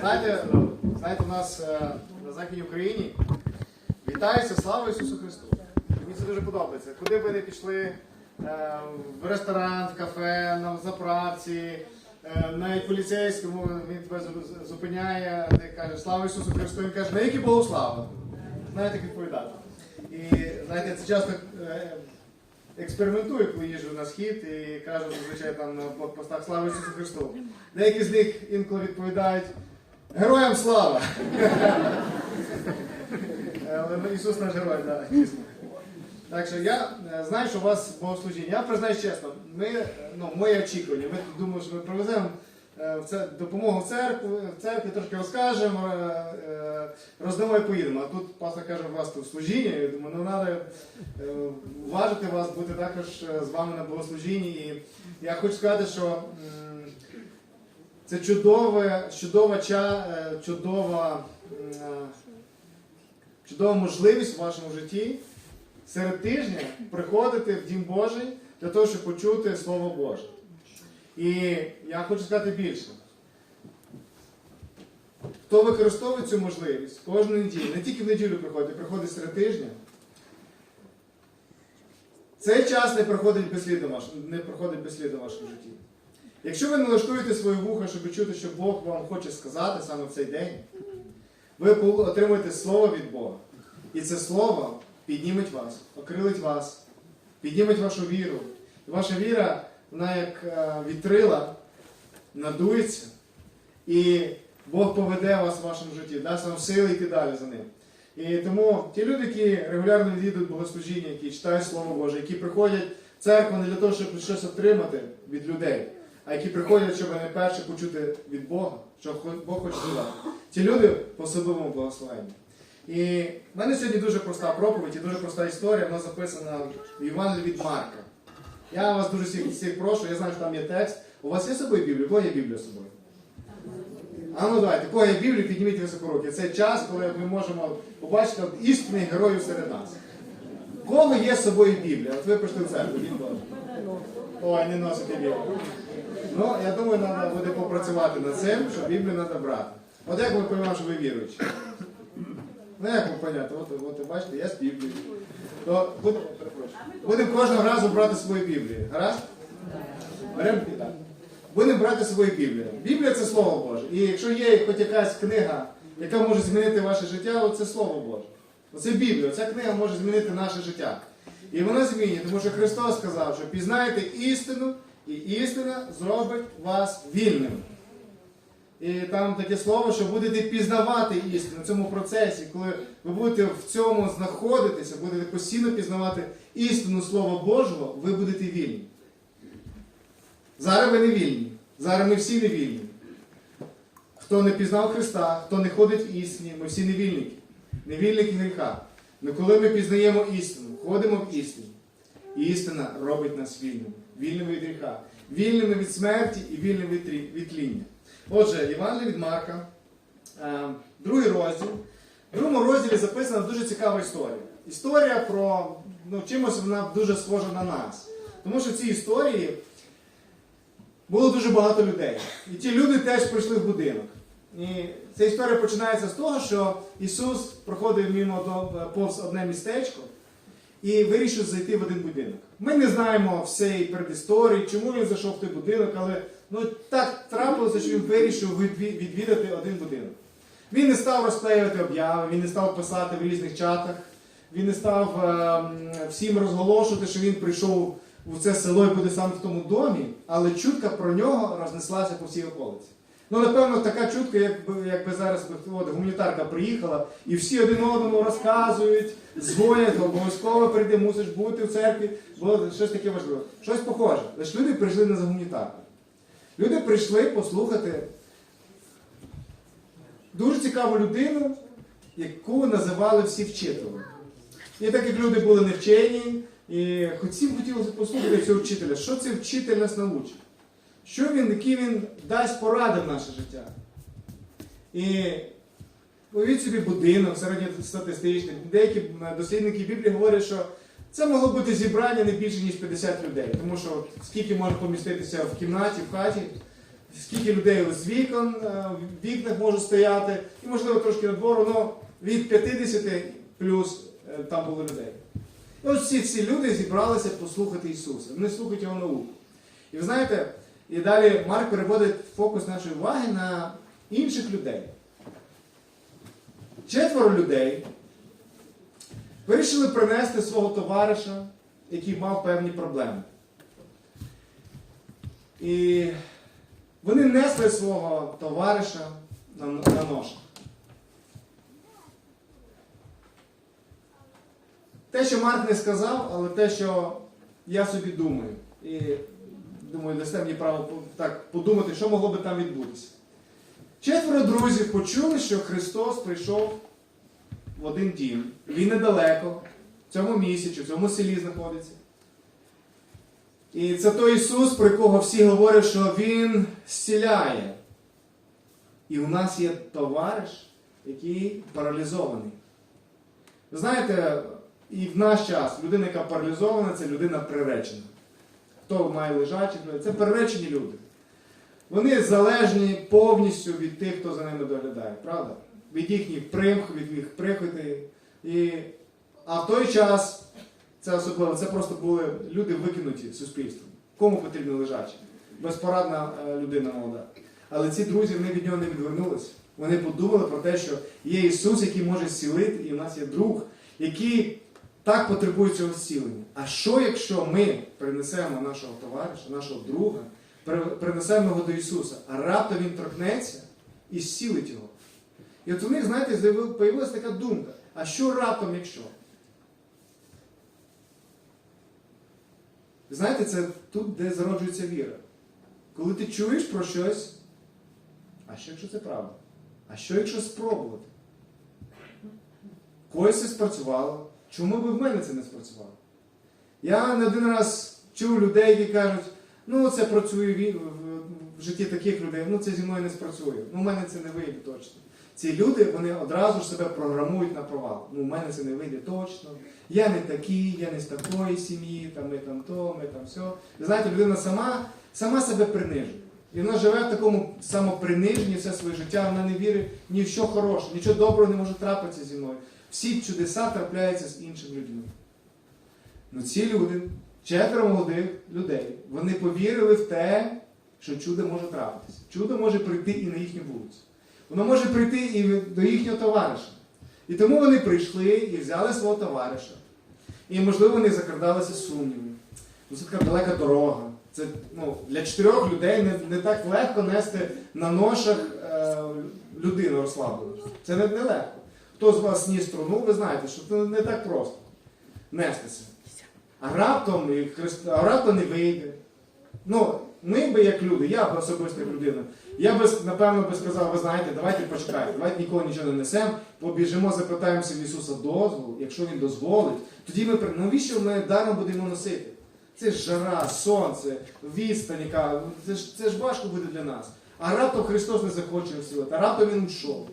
Знаєте, знаєте, у нас е, на Західній Україні вітається слава Ісусу Христу. Мені це дуже подобається. Куди ви не пішли, е, в ресторан, в кафе, на заправці, е, навіть поліцейському він тебе зупиняє, ти кажеш, слава Ісусу Христу, він каже, на які Богослава. Знаєте, як відповідати. І знаєте, це часто експериментую, коли їжджу на схід і кажу зазвичай там на блокпостах слава Ісусу Христу. Деякі з них інколи відповідають Героям слава! Але ну, Ісус наш герой, так. дійсно. Так що я е, знаю, що у вас богослужіння. Я признаюсь чесно, ми, е, ну, моє очікування, ми думали, що ми привеземо е, це, допомогу в церкву, в церкві трошки розкажемо, е, е, роздамо і поїдемо. А тут пастор каже, у вас тут служіння, я думаю, ну треба уважити вас, бути також е, з вами на богослужінні. І я хочу сказати, що це чудове, чудова, е, чудова, е, чудова можливість в вашому житті серед тижня приходити в Дім Божий для того, щоб почути Слово Боже. І я хочу сказати більше. Хто використовує цю можливість кожну неділю, не тільки в неділю приходить, приходить серед тижня. Цей час не проходить безслідно не проходить безслідно в вашому житті. Якщо ви налаштуєте своє вуха, щоб чути, що Бог вам хоче сказати саме в цей день, ви отримуєте слово від Бога. І це слово підніметь вас, окрилить вас, підніметь вашу віру. І ваша віра, вона як е, вітрила, надується, і Бог поведе вас в вашому житті, дасть вам сили йти далі за ним. І тому ті люди, які регулярно відвідують богослужіння, які читають Слово Боже, які приходять в церкву не для того, щоб щось отримати від людей, а які приходять, щоб найперше почути від Бога, що Бог хоче сказати. Ці люди по особливому благословенню. І в мене сьогодні дуже проста проповідь і дуже проста історія, вона записана в Євангелії від Марка. Я вас дуже всіх, всіх прошу, я знаю, що там є текст. У вас є з собою Біблія? У Кого є Біблія з собою? А ну давайте, кого є Біблія, підніміть високо руки. Це час, коли ми можемо побачити істинних героїв серед нас. Кого є з собою Біблія? От ви прийшли в церкву, він. Ой, не носите Біблію. Ну, я думаю, треба буде попрацювати над цим, що Біблію треба брати. От як ми поймемо, що ви віруючі? Ну як вам поняти? От, от, бачите, я з Біблією. То будемо. Будемо кожного разу брати свою Біблію. Гаразд? Беремо так. Будемо брати свою Біблію. Біблія це Слово Боже. І якщо є хоч якась книга, яка може змінити ваше життя, от це Слово Боже. Оце Біблія. Ця книга може змінити наше життя. І вона змінює, тому що Христос сказав, що пізнаєте істину, і істина зробить вас вільними. І там таке слово, що будете пізнавати істину в цьому процесі, коли ви будете в цьому знаходитися, будете постійно пізнавати істину Слова Божого, ви будете вільні. Зараз ви не вільні. Зараз ми всі не вільні. Хто не пізнав Христа, хто не ходить в істині, ми всі невільники. Невільники гріха. Але коли ми пізнаємо істину, ходимо в істині, і істина робить нас вільними. Вільними від гріха, вільними від смерті і вільними від тління. Отже, Євангелія від Марка, е, другий розділ. В другому розділі записана дуже цікава історія. Історія про ну, чимось вона дуже схожа на нас. Тому що в цій історії було дуже багато людей. І ті люди теж прийшли в будинок. І ця історія починається з того, що Ісус проходив мимо до- повз одне містечко і вирішив зайти в один будинок. Ми не знаємо всієї передісторії, чому він зайшов в той будинок, але ну, так трапилося, що він вирішив відвідати один будинок. Він не став розклеювати обяви, він не став писати в різних чатах, він не став ем, всім розголошувати, що він прийшов в це село і буде саме в тому домі, але чутка про нього рознеслася по всій околиці. Ну, напевно, така чутка, якби, якби зараз от, гуманітарка приїхала, і всі один одному розказують, дзвонять, обов'язково прийди, мусиш бути в церкві, бо щось таке важливе. Щось похоже. Лише люди прийшли не за гуманітарку. Люди прийшли послухати дуже цікаву людину, яку називали всі вчителем. І так як люди були невчені, і всім хотілося послухати цього вчителя, що цей вчитель нас научить, що він, які він дасть поради в наше життя. І уявіть собі будинок середньостатистичний. Деякі дослідники Біблії говорять, що це могло бути зібрання не більше, ніж 50 людей. Тому що скільки може поміститися в кімнаті, в хаті, скільки людей з вікон, е, в вікнах може стояти, і можливо трошки на двору, ну від 50 плюс е, там було людей. І ось всі ці люди зібралися послухати Ісуса. Вони слухають Його науку. І ви знаєте, і далі Марк переводить фокус нашої уваги на інших людей. Четверо людей вирішили принести свого товариша, який мав певні проблеми. І вони несли свого товариша на, на ношах. Те, що Марк не сказав, але те, що я собі думаю. І думаю, дасте мені право так подумати, що могло би там відбутися. Четверо друзів почули, що Христос прийшов в один дім. Він недалеко, в цьому місці чи в цьому селі знаходиться. І це той Ісус, про якого всі говорять, що Він зціляє. І у нас є товариш, який паралізований. Ви знаєте, і в наш час людина, яка паралізована, це людина приречена. Хто має людей, це приречені люди. Вони залежні повністю від тих, хто за ними доглядає, правда? Від їхніх примх, від їх приходи. І... А в той час це особливо, це просто були люди викинуті суспільством. Кому потрібно лежачі? Безпорадна е, людина молода. Але ці друзі вони від нього не відвернулися. Вони подумали про те, що є Ісус, який може зцілити, і в нас є друг, який так потребує цього. А що, якщо ми принесемо нашого товариша, нашого друга, принесемо його до Ісуса, а раптом він торкнеться і зцілить його? І от у них, знаєте, з'явилася така думка: а що раптом, якщо? Знаєте, це тут, де зароджується віра. Коли ти чуєш про щось, а що якщо це правда? А що якщо спробувати? Когось це спрацювало. Чому би в мене це не спрацювало? Я не один раз чув людей, які кажуть, ну це працює в житті таких людей, ну це зі мною не спрацює. Ну, в мене це не вийде точно. Ці люди вони одразу ж себе програмують на провал. Ну, в мене це не вийде точно. Я не такий, я не з такої сім'ї, там ми там то, ми там все. Ви знаєте, людина сама, сама себе принижує. І вона живе в такому самоприниженні все своє життя, вона не вірить ні в що хороше, нічого доброго не може трапитися зі мною. Всі чудеса трапляються з іншими людьми. Ну ці люди, четверо молодих людей, вони повірили в те, що чудо може трапитися. Чудо може прийти і на їхню вулицю. Воно може прийти і до їхнього товариша. І тому вони прийшли і взяли свого товариша. І, можливо, вони закрадалися сумніви. Ну, це така далека дорога. Це ну, для чотирьох людей не, не так легко нести на ношах е, людину розслаблену. Це не, не легко. Хто з вас ніс струну, ви знаєте, що це не так просто нестися. А раптом, і Христ... а раптом не вийде. Ну, ми би як люди, я б особисто як людина, я би, напевно, би сказав, ви знаєте, давайте почекайте, давайте ніколи нічого не несемо, побіжимо, запитаємося в Ісуса дозволу, якщо Він дозволить, тоді ми при- навіщо ми даром будемо носити? Це ж жара, сонце, відстань, яка, це ж, це ж важко буде для нас. А раптом Христос не захоче осілити, а раптом Він ушов.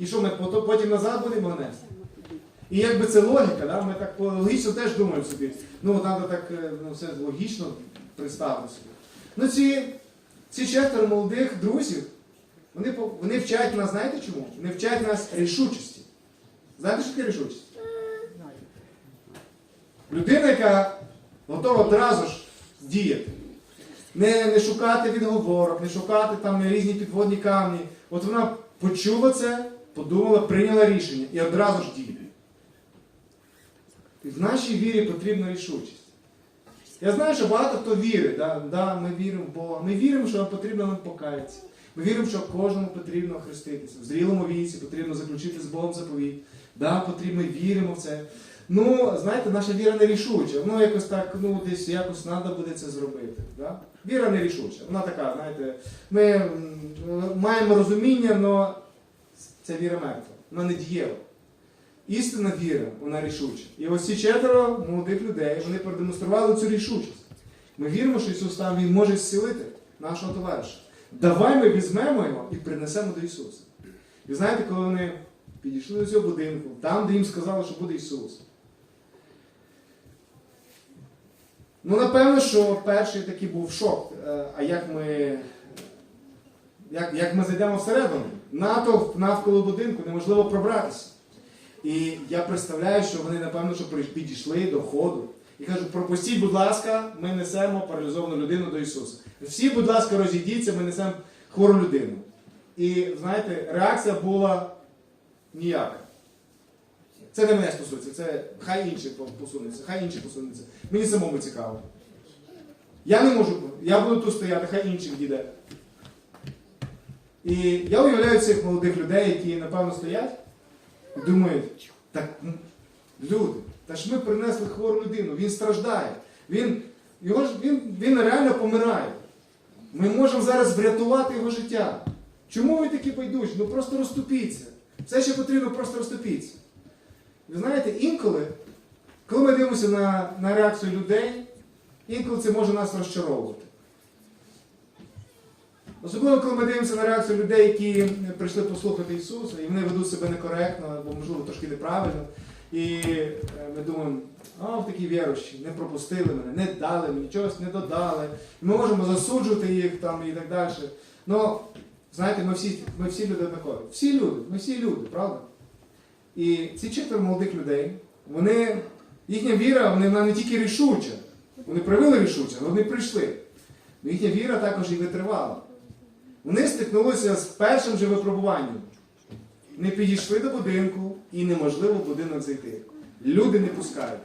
І що ми потім назад будемо нести? І якби це логіка, да? ми так логічно теж думаємо собі. Ну, треба так е, ну, все логічно представити собі. Ну, ці, ці четверо молодих друзів, вони, вони вчать нас, знаєте чому? Вони вчать нас рішучості. Знаєте, що таке рішучість? Людина, яка готова одразу ж діяти. Не, не шукати відговорок, не шукати там різні підводні камні. От вона почула це, подумала, прийняла рішення і одразу ж діє. І в нашій вірі потрібна рішучість. Я знаю, що багато хто вірить, да, да, ми віримо в Бога. Ми віримо, що потрібно нам покаятися. Ми віримо, що кожному потрібно хреститися. В зрілому віці потрібно заключити з Богом заповідь. Да, потрібно, віримо в це. Ну, знаєте, наша віра не рішуча. Воно якось так, ну, десь якось треба буде це зробити. Да? Віра не рішуча. Вона така, знаєте, ми маємо розуміння, але ця віра мертва. Вона не дієва. Істинна віра, вона рішуча. І ось ці четверо молодих людей, вони продемонстрували цю рішучість. Ми віримо, що Ісус там Він може зцілити нашого товариша. Давай ми візьмемо його і принесемо до Ісуса. І знаєте, коли вони підійшли до цього будинку, там, де їм сказали, що буде Ісус. Ну, напевно, що перший такий був шок. Е, А як ми як, як ми зайдемо всередину, натовп навколо будинку, неможливо пробратися. І я представляю, що вони, напевно, що підійшли до входу і кажуть, пропустіть, будь ласка, ми несемо паралізовану людину до Ісуса. Всі, будь ласка, розійдіться, ми несемо хвору людину. І знаєте, реакція була ніяка. Це не мене стосується, це хай інші по- посунуться, хай інші посунуться. Мені самому цікаво. Я не можу, я буду тут стояти, хай іншим дійде. І я уявляю цих молодих людей, які напевно стоять і думають, так люди, та ж ми принесли хвору людину, він страждає, він, його він, він реально помирає. Ми можемо зараз врятувати його життя. Чому ви такі байдужі? Ну просто розступіться. Все, що потрібно, просто розступіться. Ви знаєте, інколи, коли ми дивимося на, на реакцію людей, інколи це може нас розчаровувати. Особливо, коли ми дивимося на реакцію людей, які прийшли послухати Ісуса, і вони ведуть себе некоректно, або, можливо, трошки неправильно. І е, ми думаємо, а в такі вірощі, не пропустили мене, не дали мені, чогось не додали. Ми можемо засуджувати їх там і так далі. Ну, знаєте, ми всі, ми всі люди однакові. Всі люди, ми всі люди, правда? І ці четверо молодих людей, вони, їхня віра, вона не тільки рішуча, вони проявили рішуче, але вони прийшли. Їхня віра також і витривала. Вони стикнулися з першим же випробуванням. Не підійшли до будинку і неможливо в будинок зайти. Люди не пускають.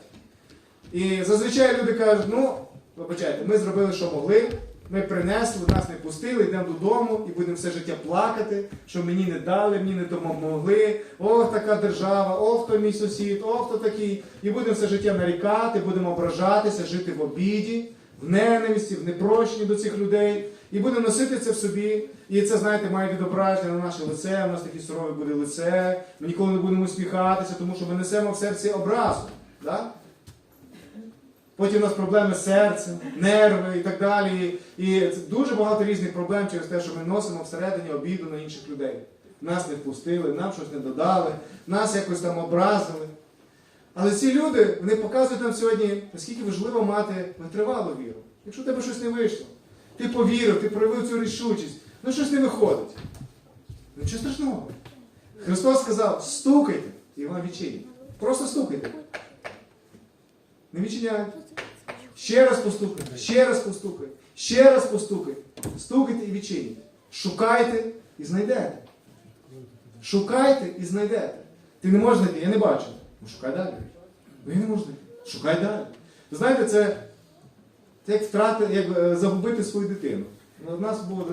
І зазвичай люди кажуть, ну, вибачайте, ми зробили, що могли, ми принесли, нас не пустили, йдемо додому і будемо все життя плакати, що мені не дали, мені не допомогли, ох, така держава, ох, хто мій сусід, ох, хто такий. І будемо все життя нарікати, будемо ображатися, жити в обіді, в ненависті, в непрощенні до цих людей. І будемо носити це в собі. І це, знаєте, має відображення на наше лице, у нас таке сурове буде лице, ми ніколи не будемо усміхатися, тому що ми несемо в серці образу. Да? Потім у нас проблеми з серцем, нерви і так далі. І це дуже багато різних проблем через те, що ми носимо всередині обіду на інших людей. Нас не впустили, нам щось не додали, нас якось там образили. Але ці люди вони показують нам сьогодні, наскільки важливо мати витривалу віру. Якщо в тебе щось не вийшло, ти повірив, ти проявив цю рішучість, ну щось не виходить. Нічого страшного. Христос сказав, стукайте, і вам відчинять. Просто стукайте. Не відчиняють. Ще раз постукайте, ще раз постукайте, ще раз постукайте. Стукайте і відчиніть. Шукайте і знайдете. Шукайте і знайдете. Ти не можеш знайти, я не бачу. Ну шукай далі. Ну я не можу знайти. Шукай далі. Знаєте, це, це як втрати, як е, загубити свою дитину. Ну, У нас була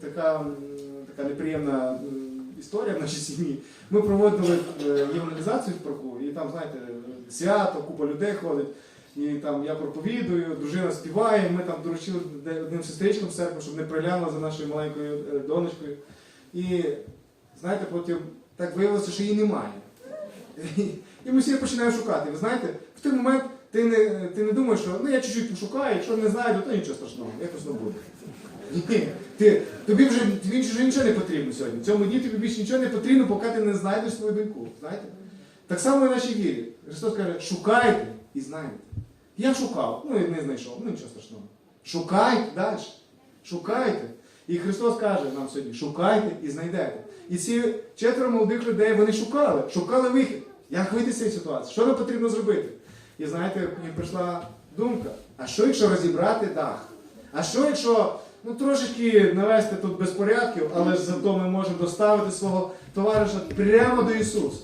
така, така неприємна історія в нашій сім'ї. Ми проводили е, євангелізацію в парку, і там, знаєте, свято, купа людей ходить. І там я проповідую, дружина співає, ми там доручили одним сестричкам в церкву, щоб не приглянула за нашою маленькою е, донечкою. І знаєте, потім так виявилося, що її немає. І ми всі починаємо шукати. Ви знаєте, в той момент ти не, ти не думаєш, що ну я чуть-чуть пошукаю, якщо не знайду, то нічого страшного, якось не буде. Ні, тобі вже тобі вже нічого не потрібно сьогодні. Цьому дні тобі більше нічого не потрібно, поки ти не знайдеш свою доньку. Знаєте? Так само і в нашій вірі. Христос каже, шукайте і знайдете. Я шукав, ну і не знайшов, ну нічого страшного. Шукайте далі. Шукайте. І Христос каже нам сьогодні, шукайте і знайдете. І ці четверо молодих людей вони шукали, шукали вихід. Як вийти з цієї ситуації? Що нам потрібно зробити? І знаєте, мені прийшла думка, а що якщо розібрати дах? А що якщо ну, трошечки навести тут безпорядків, але ж зато ми можемо доставити свого товариша прямо до Ісуса?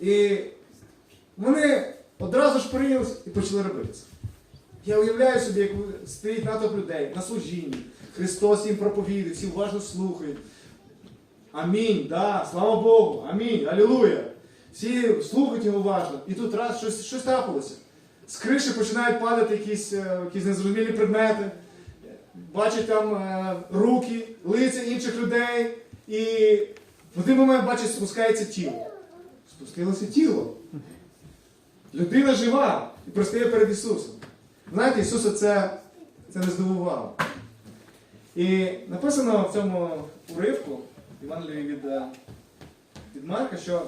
І вони одразу ж прийнялися і почали робити це. Я уявляю собі, як стоїть натовп людей на служінні. Христос їм проповідує, всі уважно слухають. Амінь, да, слава Богу, амінь, алілуя. Всі слухають його уважно. І тут раз щось, щось трапилося. З криші починають падати якісь, е, якісь незрозумілі предмети. Бачать там е, руки, лиця інших людей. І в один момент бачать, спускається тіло. Спустилося тіло. Людина жива і пристає перед Ісусом. Знаєте, Ісуса це, це не здивувало. І написано в цьому уривку, Івангелії від, е, від Марка, що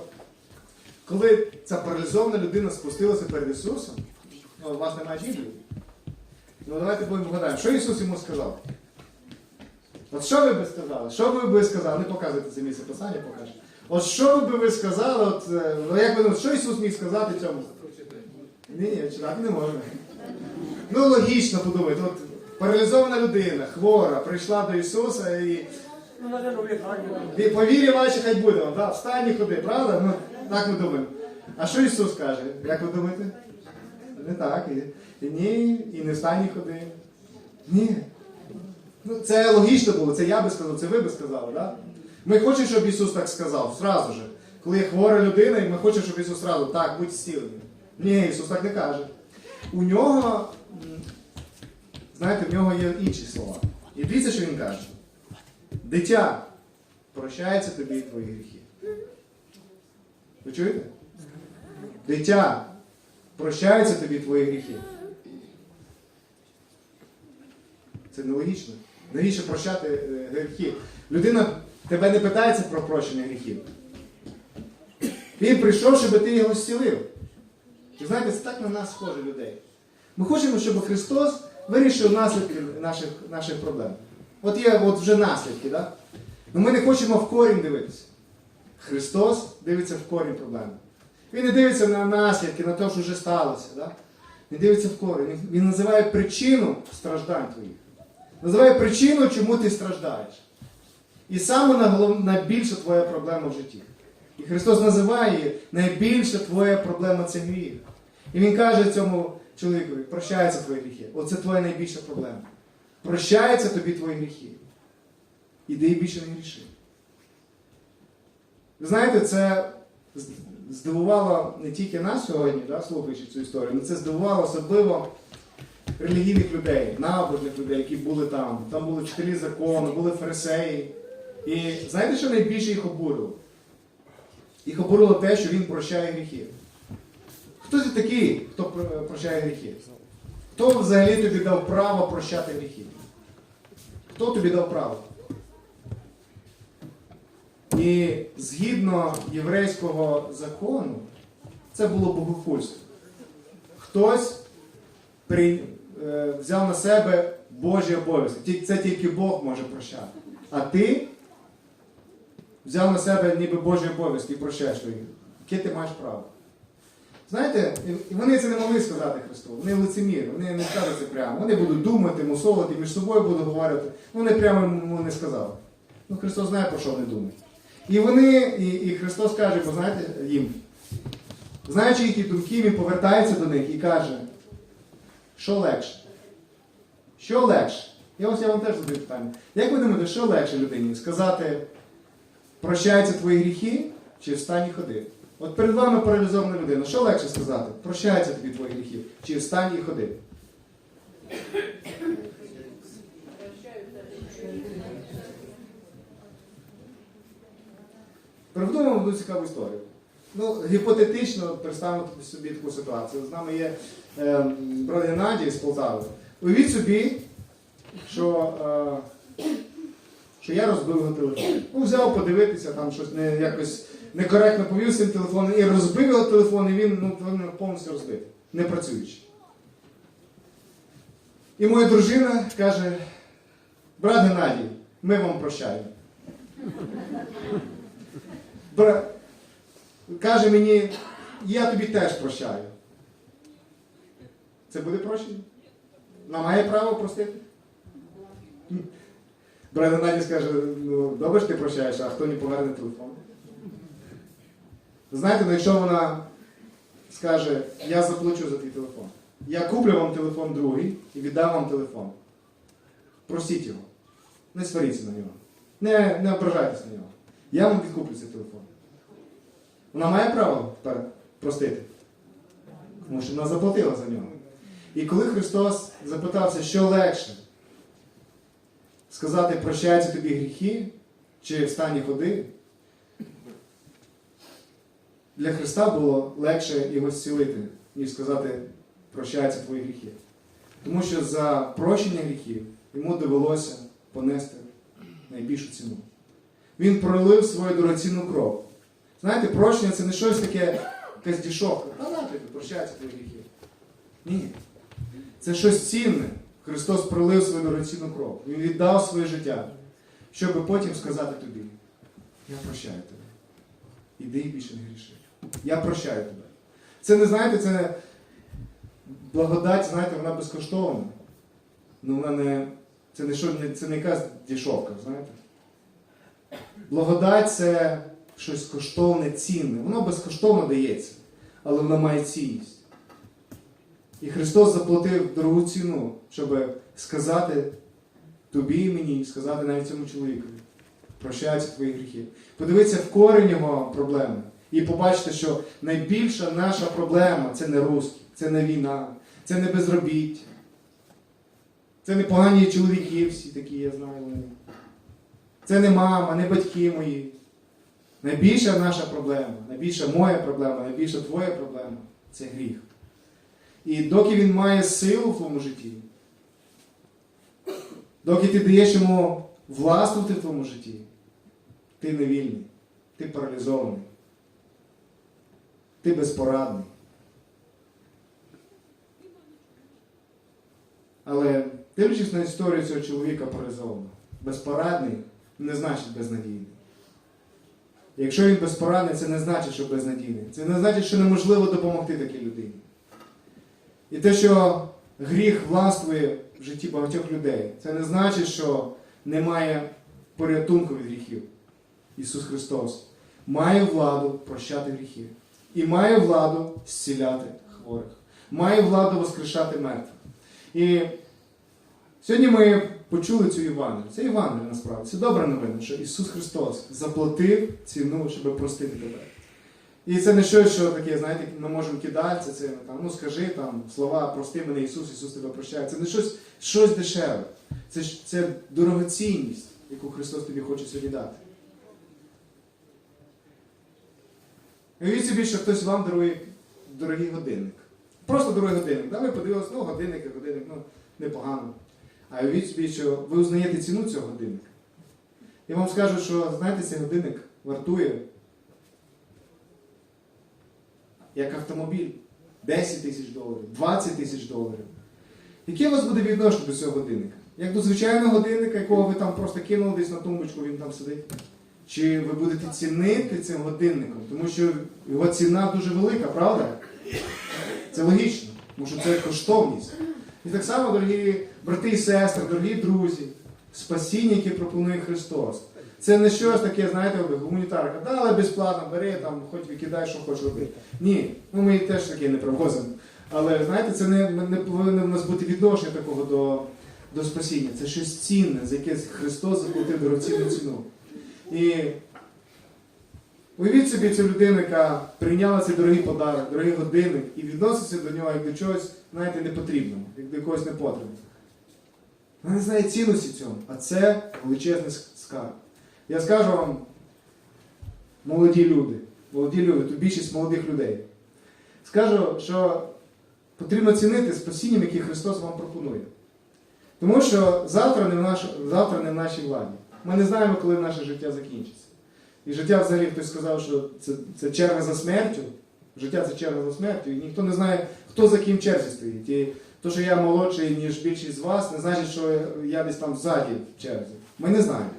коли ця паралізована людина спустилася перед Ісусом, ну, у вас немає Біблії, ну давайте будемо вгадаємо, що Ісус йому сказав? От що ви би сказали? Що ви би сказали? Не показуйте це місце писання, покажу. От що ви би ви сказали, от, е, ну, як ви, думаєте, що Ісус міг сказати цьому? Ні, ні, читати не можна. Ну, логічно подумайте, от паралізована людина, хвора, прийшла до Ісуса і Ну, наверное, в по вірі хай буде вам, да? встань і ходи, правда? Ну, так ми думаємо. А що Ісус каже? Як ви думаєте? Не так. І, ні, і не встань і ходи. Ні. Ну, це логічно було, це я би сказав, це ви би сказали, да? Ми хочемо, щоб Ісус так сказав, зразу же. Коли є хвора людина, і ми хочемо, щоб Ісус зразу, так, будь зцілений. Ні, Ісус так не каже. У нього, знаєте, в нього є інші слова. І дивіться, що він каже. Дитя, прощаються тобі твої гріхи. Ви чуєте? Дитя, прощаються тобі твої гріхи. Це нелогічно. Навіщо прощати е, гріхи? Людина тебе не питається про прощення гріхів. Він прийшов, щоб ти його зцілив. І знаєте, це так на нас схоже людей. Ми хочемо, щоб Христос вирішив наслідки наших, наших проблем. От є от вже наслідки, да? Ну ми не хочемо в корінь дивитися. Христос дивиться в корінь проблеми. Він не дивиться на наслідки, на те, що вже сталося. Да? Він дивиться в корінь. Він, називає причину страждань твоїх. Називає причину, чому ти страждаєш. І саме найбільша твоя проблема в житті. І Христос називає її найбільша твоя проблема це гріх. І Він каже цьому чоловікові, прощаються твої гріхи. Оце твоя найбільша проблема. Прощаються тобі твої гріхи. Іди і більше не гріши. Ви знаєте, це здивувало не тільки нас сьогодні, да, слухаючи цю історію, але це здивувало особливо релігійних людей, набожних людей, які були там. Там були вчителі закону, були фарисеї. І знаєте, що найбільше їх обурило? Їх обурило те, що він прощає гріхи. Хто ти такий, хто прощає гріхи? Хто взагалі тобі дав право прощати гріхи? Хто тобі дав право? І згідно єврейського закону, це було богохульство. Хтось при, е, взяв на себе Божі обов'язки. Це тільки Бог може прощати. А ти взяв на себе ніби Божі обов'язки і прощаєш твої. Яке ти маєш право? Знаєте, і- вони це не могли сказати Христу. Вони лицеміри, вони не скажуть це прямо. Вони будуть думати, мусолити, між собою будуть говорити. Вони прямо йому не сказали. Ну, Христос знає, про що вони думають. І вони, і, і Христос каже, бо знаєте, їм, знаючи їхні думки, він повертається до них і каже, що легше? Що легше? Я ось я вам теж задаю питання. Як ви думаєте, що легше людині? Сказати, прощаються твої гріхи чи встань і ходи? От перед вами паралізована людина. Що легше сказати? Прощаються тобі твої гріхи, чи встань і ходи? Придумав одну цікаву історію. Ну, гіпотетично представимо собі таку ситуацію. З нами є е, брат Геннадій з Полтави. Уявіть собі, що, е, що я розбив його телефон. Ну, взяв подивитися, там щось не, якось некоректно повів цим телефоном і розбив його телефон, і він ну, повністю розбитий, не працюючи. І моя дружина каже: брат Геннадій, ми вам прощаємо. Каже мені, я тобі теж прощаю. Це буде прощення? Вона має право простити? Брат Геннадій скаже, ну добре ж ти прощаєш, а хто не поверне телефон? Знаєте, ну якщо вона скаже, я заплачу за твій телефон. Я куплю вам телефон другий і віддам вам телефон. Просіть його. Не сваріться на нього. Не, не ображайтеся на нього. Я вам відкуплю цей телефон. Вона має право тепер простити. Тому що вона заплатила за нього. І коли Христос запитався, що легше, сказати прощаються тобі гріхи, чи встань і ходи, для Христа було легше його зцілити, ніж сказати прощаються твої гріхи. Тому що за прощення гріхів йому довелося понести найбільшу ціну. Він пролив свою дорогоцінну кров. Знаєте, прощення це не щось таке, якась дішовка. Та на тобі, прощаються твої гріхи. Ні. Це щось цінне. Христос пролив свою дорогоцінну кров. Він віддав своє життя. щоб потім сказати тобі: Я прощаю тебе. Іди і більше не гріши. Я прощаю тебе. Це не знаєте, це не благодать, знаєте, вона безкоштовна. Ну вона не. Це не що, це не якась дішовка, знаєте. Благодать це щось коштовне, цінне. Воно безкоштовно дається, але воно має цінність. І Христос заплатив дорогу ціну, щоб сказати тобі і мені, сказати навіть цьому чоловікові. Прощаються твої гріхи. Подивіться в корінь його проблеми. І побачите, що найбільша наша проблема це не русські, це не війна, це не безробіття. Це не погані чоловіки всі такі, я знаю. Це не мама, не батьки мої. Найбільша наша проблема, найбільша моя проблема, найбільша твоя проблема це гріх. І доки він має силу в твоєму житті, доки ти даєш йому властвувати в твоєму житті, ти не вільний, ти паралізований, ти безпорадний. Але дивлячись на історію цього чоловіка паралізованого, безпорадний не значить безнадійний. Якщо він безпорадний, це не значить, що безнадійний. Це не значить, що неможливо допомогти такій людині. І те, що гріх властвує в житті багатьох людей, це не значить, що немає порятунку від гріхів. Ісус Христос має владу прощати гріхи. І має владу зціляти хворих. Має владу воскрешати мертвих. І сьогодні ми почули цю Євангелію. Це Євангелія насправді. Це добра новина, що Ісус Христос заплатив ціну, щоб простити тебе. І це не щось, що таке, знаєте, ми можемо кидатися цим, там, ну скажи там слова, прости мене Ісус, Ісус тебе прощає. Це не щось, щось дешеве. Це, це дорогоцінність, яку Христос тобі хоче сьогодні дати. Уявіть собі, що хтось вам дарує дорогий годинник. Просто дорогий годинник. Да, ви подивилися, ну годинник, годинник, ну непогано. А уявіть собі, що ви узнаєте ціну цього годинника. І вам скажуть, що знаєте, цей годинник вартує як автомобіль 10 тисяч доларів, 20 тисяч доларів. Яке у вас буде відношення до цього годинника? Як до звичайного годинника, якого ви там просто кинули десь на тумбочку, він там сидить? Чи ви будете цінити цим годинником? Тому що його ціна дуже велика, правда? Це логічно, тому що це коштовність. І так само, дорогі брати і сестри, дорогі друзі, спасіння, яке пропонує Христос. Це не щось таке, знаєте, гуманітарка, дали безплатно, бери там, хоч викидай, що хочеш робити. Ні, ну ми теж таке не привозимо. Але знаєте, це не, не повинно в нас бути відношення такого до, до спасіння. Це щось цінне, за яке Христос заплатив дорогоцінну ціну. І уявіть собі цю людину, яка прийняла цей дорогий подарок, дорогий годинник, і відноситься до нього як до чогось, знаєте, непотрібного, як до якогось непотребного. Вона не знає цінності цьому, а це величезний скарб. Я скажу вам, молоді люди, молоді люди, тут більшість молодих людей. Скажу, що потрібно цінити спасінням, яке Христос вам пропонує. Тому що завтра не в, наш, завтра не в нашій владі. Ми не знаємо, коли наше життя закінчиться. І життя взагалі хтось сказав, що це, це черга за смертю. Життя це черга за смертю, і ніхто не знає, хто за ким черзі стоїть. І то, що я молодший, ніж більшість з вас, не значить, що я десь там ззаді в черзі. Ми не знаємо.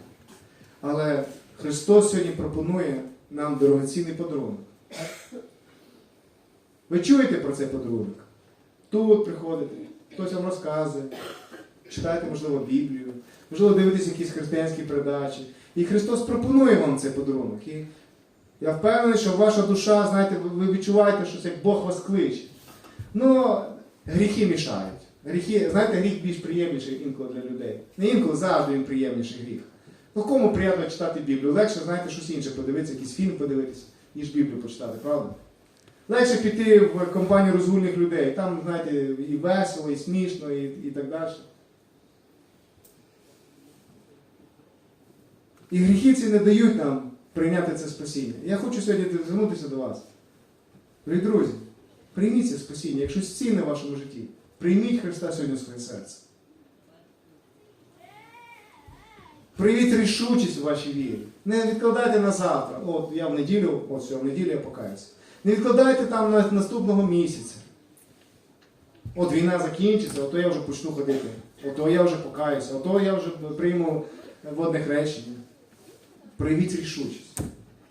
Але Христос сьогодні пропонує нам дорогоцінний подарунок. Ви чуєте про цей подарунок? Тут приходите, хтось вам розказує, читаєте, можливо, Біблію, можливо, дивитесь якісь християнські передачі. І Христос пропонує вам цей подарунок. І я впевнений, що ваша душа, знаєте, ви відчуваєте, що це Бог вас кличе. Ну, гріхи мішають. Гріхи, знаєте, гріх більш приємніший інколи для людей. Не інколи завжди він приємніший гріх. Ну, кому приємно читати Біблію? Легше, знаєте, щось інше подивитися, якийсь фільм подивитися, ніж Біблію почитати, правда? Легше піти в компанію розгульних людей. Там, знаєте, і весело, і смішно, і, і так далі. І гріхи ці не дають нам прийняти це спасіння. Я хочу сьогодні звернутися до вас. Друзі, прийміть це спасіння, якщо цінне в вашому житті. Прийміть Христа сьогодні в своє серце. Привіть рішучість у вашій вірі. Не відкладайте на завтра. От я в неділю, от все, в неділю я покаюся. Не відкладайте там на наступного місяця. От війна закінчиться, ото я вже почну ходити. Ото я вже покаюся, ото я вже прийму водне хрещення. Проявіть рішучість.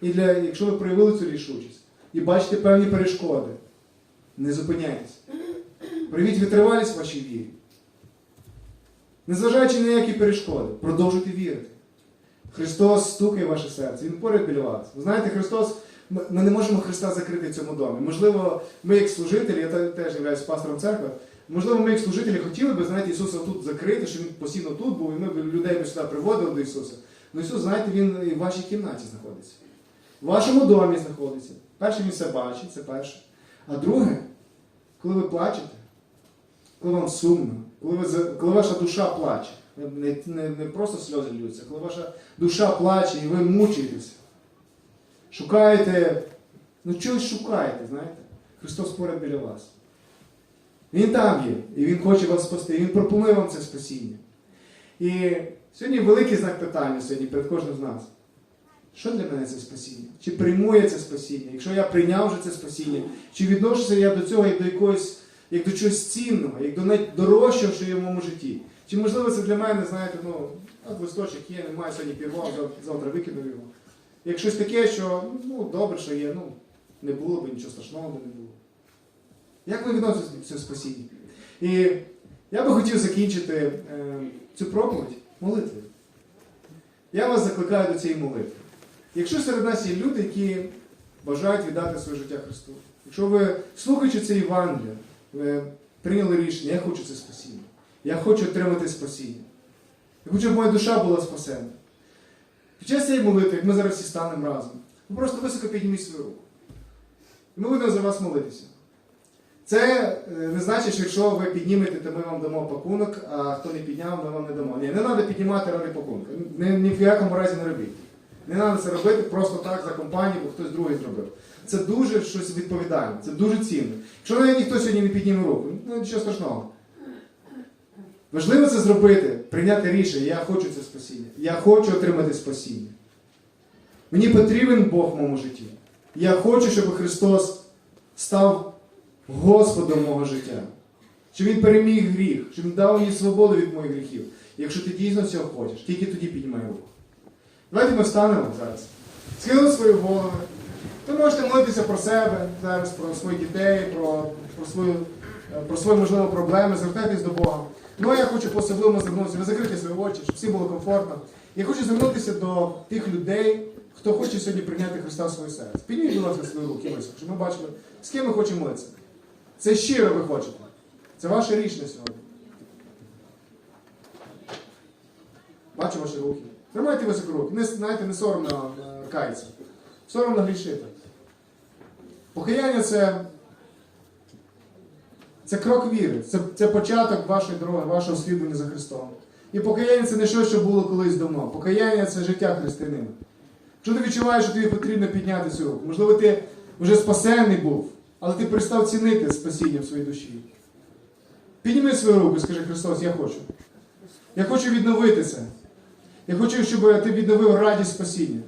І для, якщо ви проявили цю рішучість і бачите певні перешкоди, не зупиняйтесь. Проявіть витривалість в вашій вірі. Незважаючи на які перешкоди, продовжуйте вірити. Христос стукає в ваше серце, Він поряд біля вас. Ви знаєте, Христос, ми не можемо Христа закрити в цьому домі. Можливо, ми як служителі, я теж являюсь пастором церкви, можливо, ми як служителі хотіли би, знаєте, Ісуса тут закрити, щоб Він постійно тут був, і ми б людей би сюди приводили до Ісуса. Ну Ісус, знаєте, Він і в вашій кімнаті знаходиться. В вашому домі знаходиться. Перше, Він все бачить, це перше. А друге, коли ви плачете, коли вам сумно, коли, ви, коли ваша душа плаче, не, не, не просто сльози льються, коли ваша душа плаче і ви мучаєтеся, шукаєте, ну чогось шукаєте, знаєте? Христос поряд біля вас. Він там є, і Він хоче вас спасти, і Він пропонує вам це спасіння. І сьогодні великий знак питання сьогодні перед кожним з нас. Що для мене це спасіння? Чи прийму я це спасіння? Якщо я прийняв вже це спасіння, чи відношуся я до цього як до якогось, як до чогось цінного, як до найдорожчого, що є в моєму житті? Чи можливо це для мене, знаєте, ну, от листочок є, немає сьогодні пірвав, завтра викинув його. Як щось таке, що ну, добре, що є, ну, не було б, нічого страшного би не було. Як ви відноситесь до цього спасіння? І я би хотів закінчити е, цю проповідь молитвою. Я вас закликаю до цієї молитви. Якщо серед нас є люди, які бажають віддати своє життя Христу, якщо ви, слухаючи це Євангелія, ви прийняли рішення, я хочу це спасіння. Я хочу отримати спасіння. Я хочу, щоб моя душа була спасена. Під час цієї молитви, як ми зараз всі станемо разом, ви просто високо підніміть свою руку. І ми будемо за вас молитися. Це е, не значить, що якщо ви піднімете, то ми вам дамо пакунок, а хто не підняв, ми вам не дамо. Ні, не треба піднімати ради пакунка. Ні, ні в якому разі не робіть. Не треба це робити просто так за компанію, бо хтось другий зробив. Це дуже щось відповідальне, це дуже цінно. Якщо навіть ніхто сьогодні не підніме руку, ну нічого страшного. Важливо це зробити, прийняти рішення, я хочу це спасіння. Я хочу отримати спасіння. Мені потрібен Бог в моєму житті. Я хочу, щоб Христос став Господом мого життя. Щоб Він переміг гріх, щоб Він дав мені свободу від моїх гріхів. Якщо ти дійсно цього хочеш, тільки тоді піднімай руку. Давайте ми встанемо зараз. Схилили свої голови. Ви можете молитися про себе зараз, про своїх дітей, про, про, свою, е, про свої, можливо, проблеми, звертайтесь до Бога. Ну я хочу по-особливому звернутися. Ви закрийте свої очі, щоб всім було комфортно. Я хочу звернутися до тих людей, хто хоче сьогодні прийняти Христа в своє серце. Підніміть, будь ласка, свої руки, щоб ми бачили, з ким ми хочемо молитися. Це щиро ви хочете. Це ваше рішення сьогодні. Бачу ваші руки. Тримайте високо руки. Не, знаєте, не соромно е. Соромно грішити. Покаяння це, це крок віри, це, це початок вашої дороги, вашого слідування за Христом. І покаяння це не щось, що було колись давно. Покаяння це життя християнина. Якщо ти відчуваєш, що тобі потрібно підняти цю руку, можливо, ти вже спасенний був, але ти перестав цінити спасіння в своїй душі. Підніми свою руку і скажи, Христос, я хочу. Я хочу відновити це. Я хочу, щоб ти відновив радість спасіння.